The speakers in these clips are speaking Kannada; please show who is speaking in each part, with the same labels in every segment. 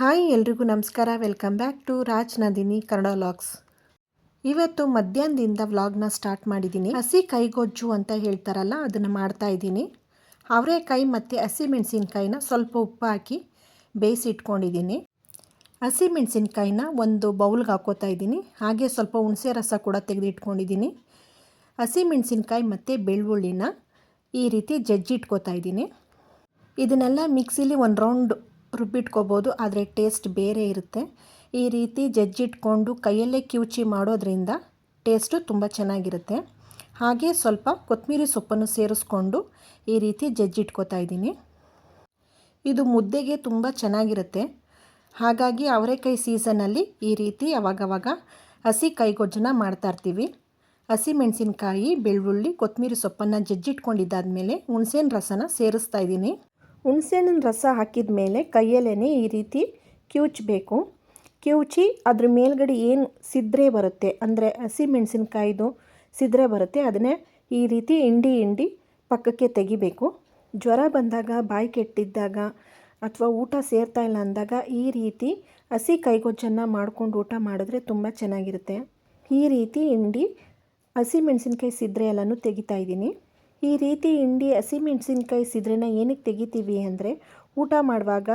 Speaker 1: ಹಾಯ್ ಎಲ್ರಿಗೂ ನಮಸ್ಕಾರ. Welcome back to Raj Nandini, Kannada vlogs. ಇವತ್ತು ಮಧ್ಯಾಹ್ನದಿಂದ ವ್ಲಾಗ್ನ ಸ್ಟಾರ್ಟ್ ಮಾಡಿದ್ದೀನಿ. ಹಸಿ ಕೈಗೊಜ್ಜು ಅಂತ ಹೇಳ್ತಾರಲ್ಲ, ಅದನ್ನು ಮಾಡ್ತಾ ಇದ್ದೀನಿ. ಅವರೆಕಾಯಿ ಮತ್ತು ಹಸಿ ಮೆಣಸಿನ್ಕಾಯಿನ ಸ್ವಲ್ಪ ಉಪ್ಪು ಹಾಕಿ ಬೇಯಿಸಿಟ್ಕೊಂಡಿದ್ದೀನಿ. ಹಸಿ ಮೆಣಸಿನ್ಕಾಯಿನ ಒಂದು ಬೌಲ್ಗೆ ಹಾಕೋತಾ ಇದ್ದೀನಿ. ಹಾಗೆ ಸ್ವಲ್ಪ ಹುಣಸೆ ರಸ ಕೂಡ ತೆಗೆದಿಟ್ಕೊಂಡಿದ್ದೀನಿ. ಹಸಿ ಮೆಣಸಿನ್ಕಾಯಿ ಮತ್ತು ಬೆಳ್ಳುಳ್ಳಿನ ಈ ರೀತಿ ಜಜ್ಜಿಟ್ಕೋತಾ ಇದ್ದೀನಿ. ಇದನ್ನೆಲ್ಲ ಮಿಕ್ಸಿಲಿ ಒಂದು ರೌಂಡ್ ರುಬ್ಬಿಟ್ಕೋಬೋದು, ಆದರೆ ಟೇಸ್ಟ್ ಬೇರೆ ಇರುತ್ತೆ. ಈ ರೀತಿ ಜಜ್ಜಿಟ್ಕೊಂಡು ಕೈಯಲ್ಲೇ ಕಿವುಚಿ ಮಾಡೋದ್ರಿಂದ ಟೇಸ್ಟು ತುಂಬ ಚೆನ್ನಾಗಿರುತ್ತೆ. ಹಾಗೆ ಸ್ವಲ್ಪ ಕೊತ್ತಂಬರಿ ಸೊಪ್ಪನ್ನು ಸೇರಿಸ್ಕೊಂಡು ಈ ರೀತಿ ಜಜ್ಜಿಟ್ಕೋತಾ ಇದ್ದೀನಿ. ಇದು ಮುದ್ದೆಗೆ ತುಂಬ ಚೆನ್ನಾಗಿರುತ್ತೆ. ಹಾಗಾಗಿ ಅವರೆಕಾಯಿ ಸೀಸನಲ್ಲಿ ಈ ರೀತಿ ಅವಾಗವಾಗ ಹಸಿ ಕೈಗೊಜ್ಜನ ಮಾಡ್ತಾಯಿರ್ತೀವಿ ಹಸಿ ಮೆಣಸಿನ್ಕಾಯಿ, ಬೆಳ್ಳುಳ್ಳಿ ಕೊತ್ತಂಬರಿ ಸೊಪ್ಪನ್ನು ಜಜ್ಜಿಟ್ಕೊಂಡಿದ್ದಾದಮೇಲೆ ಹುಣಸೇನ ರಸನ ಸೇರಿಸ್ತಾ ಇದ್ದೀನಿ. ಹುಣಸೆಹಣ್ಣಿನ ರಸ ಹಾಕಿದ ಮೇಲೆ ಕೈಯಲ್ಲೇ ಈ ರೀತಿ ಕಿವುಚಬೇಕು ಕಿವುಚಿ ಅದ್ರ ಮೇಲ್ಗಡೆ ಏನು ಸಿದ್ರೆ ಬರುತ್ತೆ, ಅಂದರೆ ಹಸಿ ಮೆಣಸಿನ್ಕಾಯ್ದು ಸಿದ್ರೆ ಬರುತ್ತೆ, ಅದನ್ನೇ ಈ ರೀತಿ ಹಿಂಡಿ ಹಿಂಡಿ ಪಕ್ಕಕ್ಕೆ ತೆಗಿಬೇಕು. ಜ್ವರ ಬಂದಾಗ, ಬಾಯಿ ಕೆಟ್ಟಿದ್ದಾಗ ಅಥವಾ ಊಟ ಸೇರ್ತಾ ಇಲ್ಲ ಅಂದಾಗ ಈ ರೀತಿ ಹಸಿ ಕೈಗೊಜ್ಜನ್ನು ಮಾಡ್ಕೊಂಡು ಊಟ ಮಾಡಿದ್ರೆ ತುಂಬ ಚೆನ್ನಾಗಿರುತ್ತೆ. ಈ ರೀತಿ ಹಿಂಡಿ ಹಸಿ ಮೆಣಸಿನ್ಕಾಯಿ ಸಿದ್ರೆ ಎಲ್ಲನೂ ತೆಗಿತಾ ಇದ್ದೀನಿ. ಈ ರೀತಿ ಹಿಂಡಿ ಹಸಿಮೆಣಸಿನ್ಕಾಯಿ ಸಿದ್ರೆನ ಏನಕ್ಕೆ ತೆಗಿತೀವಿ ಅಂದರೆ ಊಟ ಮಾಡುವಾಗ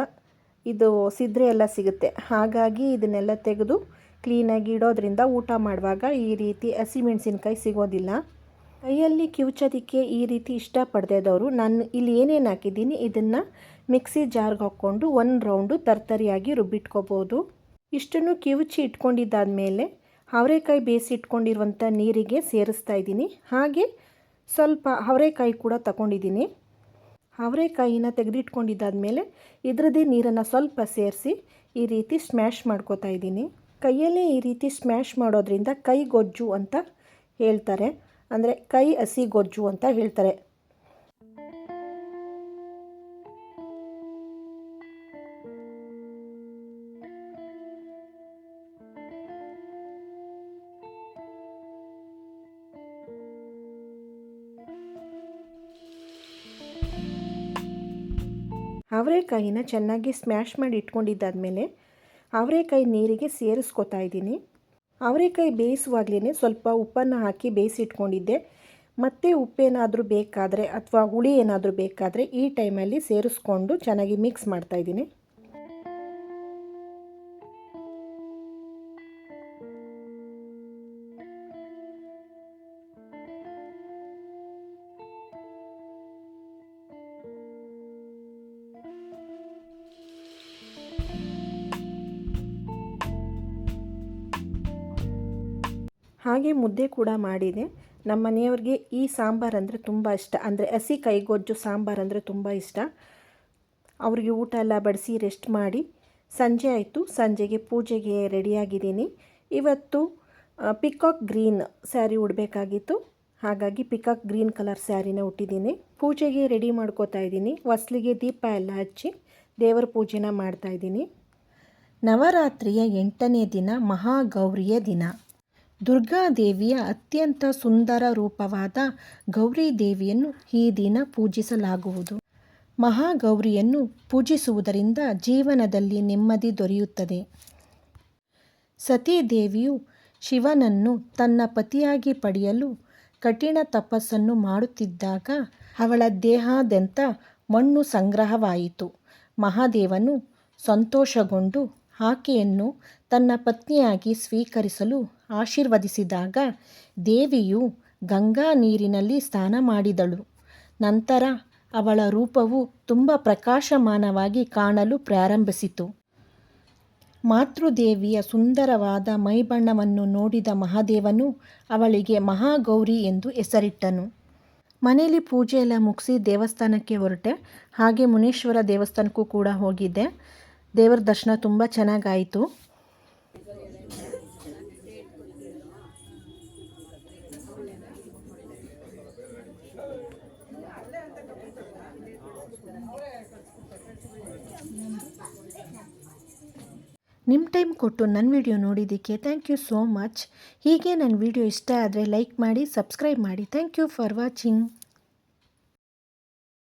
Speaker 1: ಇದು ಸಿದ್ರೆ ಎಲ್ಲ ಸಿಗುತ್ತೆ. ಹಾಗಾಗಿ ಇದನ್ನೆಲ್ಲ ತೆಗೆದು ಕ್ಲೀನಾಗಿ ಇಡೋದ್ರಿಂದ ಊಟ ಮಾಡುವಾಗ ಈ ರೀತಿ ಹಸಿಮೆಣಸಿನ್ಕಾಯಿ ಸಿಗೋದಿಲ್ಲ. ಕೈಯಲ್ಲಿ ಕಿವುಚೋದಕ್ಕೆ ಈ ರೀತಿ ಇಷ್ಟಪಡ್ದೇದವರು ನಾನು ಇಲ್ಲಿ ಏನೇನು ಹಾಕಿದ್ದೀನಿ ಇದನ್ನು ಮಿಕ್ಸಿ ಜಾರ್ಗೆ ಹಾಕ್ಕೊಂಡು ಒಂದು ರೌಂಡು ತರ್ತರಿಯಾಗಿ ರುಬ್ಬಿಟ್ಕೋಬೋದು. ಇಷ್ಟನ್ನು ಕಿವುಚಿ ಇಟ್ಕೊಂಡಿದ್ದಾದಮೇಲೆ, ಅವರೆಕಾಯಿ ಬೇಯಿಸಿ ಇಟ್ಕೊಂಡಿರುವಂಥ ನೀರಿಗೆ ಸೇರಿಸ್ತಾ ಇದ್ದೀನಿ. ಹಾಗೆ ಸ್ವಲ್ಪ ಅವರೆಕಾಯಿ ಕೂಡ ತಗೊಂಡಿದ್ದೀನಿ. ಅವರೆಕಾಯಿನ ತೆಗೆದಿಟ್ಕೊಂಡಿದ್ದಾದಮೇಲೆ ಇದರದೇ ನೀರನ್ನು ಸ್ವಲ್ಪ ಸೇರಿಸಿ ಈ ರೀತಿ ಸ್ಮ್ಯಾಶ್ ಮಾಡ್ಕೋತಾ ಇದ್ದೀನಿ. ಕೈಯಲ್ಲೇ ಈ ರೀತಿ ಸ್ಮ್ಯಾಶ್ ಮಾಡೋದ್ರಿಂದ ಕೈ ಗೊಜ್ಜು ಅಂತ ಹೇಳ್ತಾರೆ. ಅಂದರೆ ಕೈ ಹಸಿ ಗೊಜ್ಜು ಅಂತ ಹೇಳ್ತಾರೆ. ಅವರೆಕಾಯಿನ ಚೆನ್ನಾಗಿ ಸ್ಮ್ಯಾಶ್ ಮಾಡಿ ಇಟ್ಕೊಂಡಿದ್ದಾದಮೇಲೆ ಅವರೆಕಾಯಿ ನೀರಿಗೆ ಸೇರಿಸ್ಕೊತಾ ಇದ್ದೀನಿ. ಅವರೆಕಾಯಿ ಬೇಯಿಸುವಾಗಲೇ ಸ್ವಲ್ಪ ಉಪ್ಪನ್ನು ಹಾಕಿ ಬೇಯಿಸಿಟ್ಕೊಂಡಿದ್ದೆ. ಮತ್ತೆ ಉಪ್ಪೇನಾದರೂ ಬೇಕಾದರೆ ಅಥವಾ ಹುಳಿ ಏನಾದರೂ ಬೇಕಾದರೆ ಈ ಟೈಮಲ್ಲಿ ಸೇರಿಸ್ಕೊಂಡು ಚೆನ್ನಾಗಿ ಮಿಕ್ಸ್ ಮಾಡ್ತಾಯಿದ್ದೀನಿ ಹಾಗೆ ಮುದ್ದೆ ಕೂಡ ಮಾಡಿದೆ. ನಮ್ಮ ಮನೆಯವ್ರಿಗೆ ಈ ಸಾಂಬಾರು ಅಂದರೆ ತುಂಬ ಇಷ್ಟ. ಅಂದರೆ ಹಸಿ ಕೈಗೊಜ್ಜು ಸಾಂಬಾರು ಅಂದರೆ ತುಂಬ ಇಷ್ಟ. ಅವರಿಗೆ ಊಟ ಎಲ್ಲ ಬಡಿಸಿ ರೆಸ್ಟ್ ಮಾಡಿ ಸಂಜೆ ಆಯಿತು. ಸಂಜೆಗೆ ಪೂಜೆಗೆ ರೆಡಿಯಾಗಿದ್ದೀನಿ ಇವತ್ತು ಪಿಕಾಕ್ ಗ್ರೀನ್ ಸ್ಯಾರಿ ಉಡಬೇಕಾಗಿತ್ತು. ಹಾಗಾಗಿ ಪಿಕಾಕ್ ಗ್ರೀನ್ ಕಲರ್ ಸ್ಯಾರಿನ ಉಟ್ಟಿದ್ದೀನಿ. ಪೂಜೆಗೆ ರೆಡಿ ಮಾಡ್ಕೋತಾ ಇದ್ದೀನಿ. ಹೊಸ್ಲಿಗೆ ದೀಪ ಎಲ್ಲ ಹಚ್ಚಿ ದೇವರ ಪೂಜೆನ ಮಾಡ್ತಾಯಿದ್ದೀನಿ ನವರಾತ್ರಿಯ ಎಂಟನೇ ದಿನ ಮಹಾಗೌರಿಯ ದಿನ. ದುರ್ಗಾದೇವಿಯ ಅತ್ಯಂತ ಸುಂದರ ರೂಪವಾದ ಗೌರಿ ದೇವಿಯನ್ನು ಈ ದಿನ ಪೂಜಿಸಲಾಗುವುದು. ಮಹಾಗೌರಿಯನ್ನು ಪೂಜಿಸುವುದರಿಂದ ಜೀವನದಲ್ಲಿ ನೆಮ್ಮದಿ ದೊರೆಯುತ್ತದೆ. ಸತೀದೇವಿಯು ಶಿವನನ್ನು ತನ್ನ ಪತಿಯಾಗಿ ಪಡೆಯಲು ಕಠಿಣ ತಪಸ್ಸನ್ನು ಮಾಡುತ್ತಿದ್ದಾಗ ಅವಳ ದೇಹಾದ್ಯಂತ ಮಣ್ಣು ಸಂಗ್ರಹವಾಯಿತು. ಮಹಾದೇವನು ಸಂತೋಷಗೊಂಡು ಆಕೆಯನ್ನು ತನ್ನ ಪತ್ನಿಯಾಗಿ ಸ್ವೀಕರಿಸಲು ಆಶೀರ್ವದಿಸಿದಾಗ ದೇವಿಯು ಗಂಗಾ ನೀರಿನಲ್ಲಿ ಸ್ನಾನ ಮಾಡಿದಳು. ನಂತರ ಅವಳ ರೂಪವು ತುಂಬ ಪ್ರಕಾಶಮಾನವಾಗಿ ಕಾಣಲು ಪ್ರಾರಂಭಿಸಿತು. ಮಾತೃದೇವಿಯ ಸುಂದರವಾದ ಮೈಬಣ್ಣವನ್ನು ನೋಡಿದ ಮಹಾದೇವನು ಅವಳಿಗೆ ಮಹಾಗೌರಿ ಎಂದು ಹೆಸರಿಟ್ಟನು. ಮನೆಯಲ್ಲಿ ಪೂಜೆಯೆಲ್ಲ ಮುಗಿಸಿ ದೇವಸ್ಥಾನಕ್ಕೆ ಹೊರಟೆ. ಹಾಗೆ ಮುನೇಶ್ವರ ದೇವಸ್ಥಾನಕ್ಕೂ ಕೂಡ ಹೋಗಿದ್ದೆ. ದೇವರ ದರ್ಶನ ತುಂಬ ಚೆನ್ನಾಗಾಯಿತು. ನಿಮ್ಮ ಟೈಮ್ ಕೊಟ್ಟು ನನ್ನ ವಿಡಿಯೋ ನೋಡಿದ್ದಕ್ಕೆ ಥ್ಯಾಂಕ್ ಯು ಸೋ ಮಚ್. ಹೀಗೆ ನನ್ನ ವಿಡಿಯೋ ಇಷ್ಟ ಆದರೆ ಲೈಕ್ ಮಾಡಿ, ಸಬ್ಸ್ಕ್ರೈಬ್ ಮಾಡಿ. Thank you for watching.